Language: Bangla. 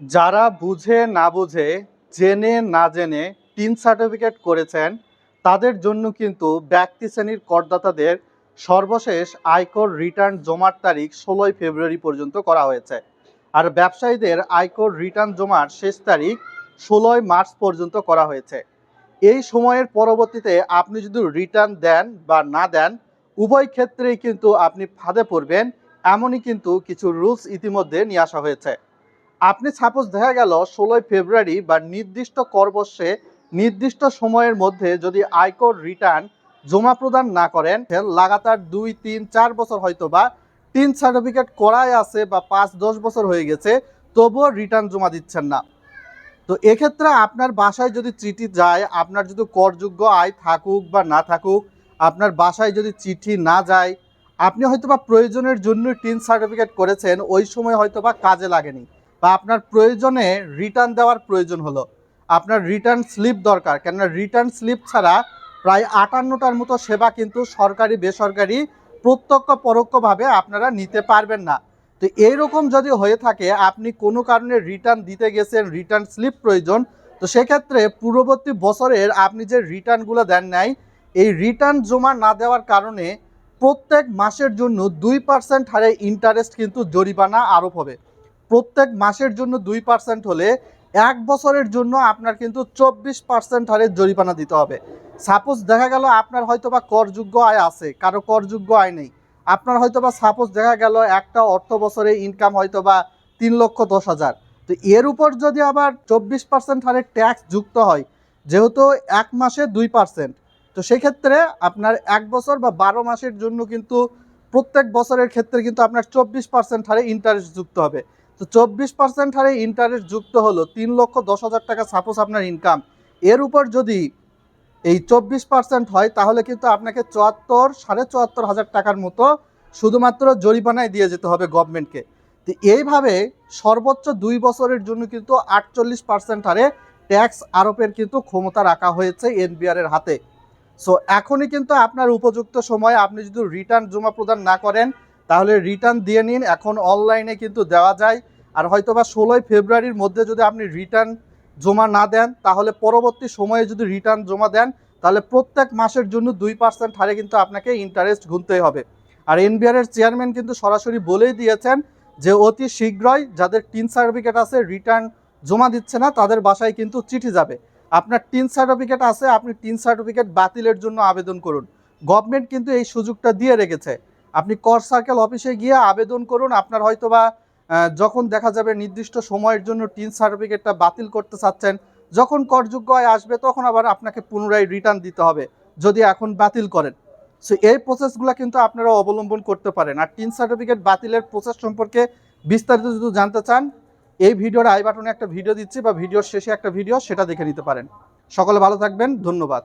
যারা বুঝে না বুঝে, জেনে না জেনে টিন সার্টিফিকেট করেছেন, তাদের জন্য কিন্তু ব্যক্তি শ্রেণির করদাতাদের সর্বশেষ আয়কর রিটার্ন জমার তারিখ ষোলোই ফেব্রুয়ারি পর্যন্ত করা হয়েছে। আর ব্যবসায়ীদের আয়কর রিটার্ন জমার শেষ তারিখ ষোলোই মার্চ পর্যন্ত করা হয়েছে। এই সময়ের পরবর্তীতে আপনি যদি রিটার্ন দেন বা না দেন, উভয় ক্ষেত্রেই কিন্তু আপনি ফাঁদে পড়বেন, এমনই কিন্তু কিছু রুলস ইতিমধ্যে নিয়ে আসা হয়েছে। আপনি সাপোজ দেখা গেল ষোলোই ফেব্রুয়ারি বা নির্দিষ্ট করবর্ষে নির্দিষ্ট সময়ের মধ্যে যদি আয়কর রিটার্ন জমা প্রদান না করেন লাগাতার দুই, তিন, চার বছর হয়তো বা তিন সার্টিফিকেট করাই আছে বা পাঁচ, দশ বছর হয়ে গেছে, তবুও রিটার্ন জমা দিচ্ছেন না। তো এক্ষেত্রে আপনার বাসায় যদি চিঠি যায়, আপনার যদি করযোগ্য আয় থাকুক বা না থাকুক, আপনার বাসায় যদি চিঠি না যায়, আপনি হয়তো বা প্রয়োজনের জন্য টিন সার্টিফিকেট করেছেন, ওই সময় হয়তো বা কাজে লাগেনি। বা আপনার প্রয়োজনে রিটার্ন দেওয়ার প্রয়োজন হলো। আপনার রিটার্ন স্লিপ দরকার, কেননা রিটার্ন স্লিপ ছাড়া প্রায় আটান্নটার মতো সেবা কিন্তু সরকারি, বেসরকারি, প্রত্যক্ষ, পরোক্ষভাবে আপনারা নিতে পারবেন না। তো এইরকম যদি হয়ে থাকে, আপনি কোনো কারণে রিটার্ন দিতে গেছেন রিটার্ন স্লিপ প্রয়োজন, তো সেক্ষেত্রে পূর্ববর্তী বছরের আপনি যে রিটার্নগুলো দেন নাই, এই রিটার্ন জমা না দেওয়ার কারণে প্রত্যেক মাসের জন্য দুই পার্সেন্ট হারে ইন্টারেস্ট কিন্তু জরিমানা আরোপ হবে। প্রত্যেক মাসের জন্য দুই পার্সেন্ট হলে এক বছরের জন্য আপনার কিন্তু চব্বিশ পার্সেন্ট হারে জরিমানা দিতে হবে। সাপোজ দেখা গেল আপনার হয়তো বা করযোগ্য আয় আছে, কারও করযোগ্য আয় নেই। আপনার হয়তো বা সাপোজ দেখা গেল একটা অর্থ বছরে ইনকাম হয়তো বা তিন লক্ষ দশ হাজার। তো এর উপর যদি আবার চব্বিশ পার্সেন্ট হারে ট্যাক্স যুক্ত হয়, যেহেতু এক মাসে দুই পার্সেন্ট তো সেক্ষেত্রে আপনার এক বছর বা বারো মাসের জন্য কিন্তু প্রত্যেক বছরের ক্ষেত্রে কিন্তু আপনার চব্বিশ পার্সেন্ট হারে ইন্টারেস্ট যুক্ত হবে। তো চব্বিশ পার্সেন্ট হারে ইন্টারেস্ট যুক্ত হলো তিন লক্ষ দশ হাজার টাকা সাপোজ আপনার ইনকাম এর উপর যদি এই চব্বিশ পার্সেন্ট হয়, তাহলে কিন্তু আপনাকে চুয়াত্তর, সাড়ে চুয়াত্তর হাজার টাকার মতো শুধুমাত্র জরিমানায় দিয়ে যেতে হবে গভর্নমেন্টকে তো এইভাবে সর্বোচ্চ দুই বছরের জন্য কিন্তু আটচল্লিশ পার্সেন্ট হারে ট্যাক্স আরোপের কিন্তু ক্ষমতা রাখা হয়েছে এনবিআর এর হাতে। সো এখনই কিন্তু আপনার উপযুক্ত সময়, আপনি যদি রিটার্ন জমা প্রদান না করেন, তাহলে রিটার্ন দিয়ে নিন। এখন অনলাইনে কিন্তু দেওয়া যায়। আর হয়তো বা ষোলোই ফেব্রুয়ারির মধ্যে যদি আপনি রিটার্ন জমা না দেন তাহলে পরবর্তী সময়ে যদি রিটার্ন জমা দেন তাহলে প্রত্যেক মাসের জন্য দুই পার্সেন্ট হারে কিন্তু আপনাকে ইন্টারেস্ট গুনতেই হবে। আর এনবিআর এর চেয়ারম্যান কিন্তু সরাসরি বলেই দিয়েছেন যে অতি শীঘ্রই যাদের টিন সার্টিফিকেট আছে রিটার্ন জমা দিচ্ছে না তাদের বাসায় কিন্তু চিঠি যাবে। আপনার টিন সার্টিফিকেট আছে আপনি টিন সার্টিফিকেট বাতিলের জন্য আবেদন করুন। গভর্নমেন্ট কিন্তু এই সুযোগটা দিয়ে রেখেছে। আপনি কর সার্কেল অফিসে গিয়ে আবেদন করুন আপনার হয়তো বা আহ, যখন দেখা যাবে নির্দিষ্ট সময়ের জন্য টিন সার্টিফিকেটটা বাতিল করতে চাচ্ছেন, যখন করযোগ্য আয় আসবে, তখন আবার আপনাকে পুনরায় রিটার্ন দিতে হবে, যদি এখন বাতিল করেন। সো এই প্রসেসগুলো কিন্তু আপনারা অবলম্বন করতে পারেন। আর টিন সার্টিফিকেট বাতিলের প্রসেস সম্পর্কে বিস্তারিত যদি জানতে চান, এই ভিডিওর আই বাটনে একটা ভিডিও দিচ্ছি বা ভিডিওর শেষে একটা ভিডিও সেটা দেখে নিতে পারেন। সকলে ভালো থাকবেন, ধন্যবাদ।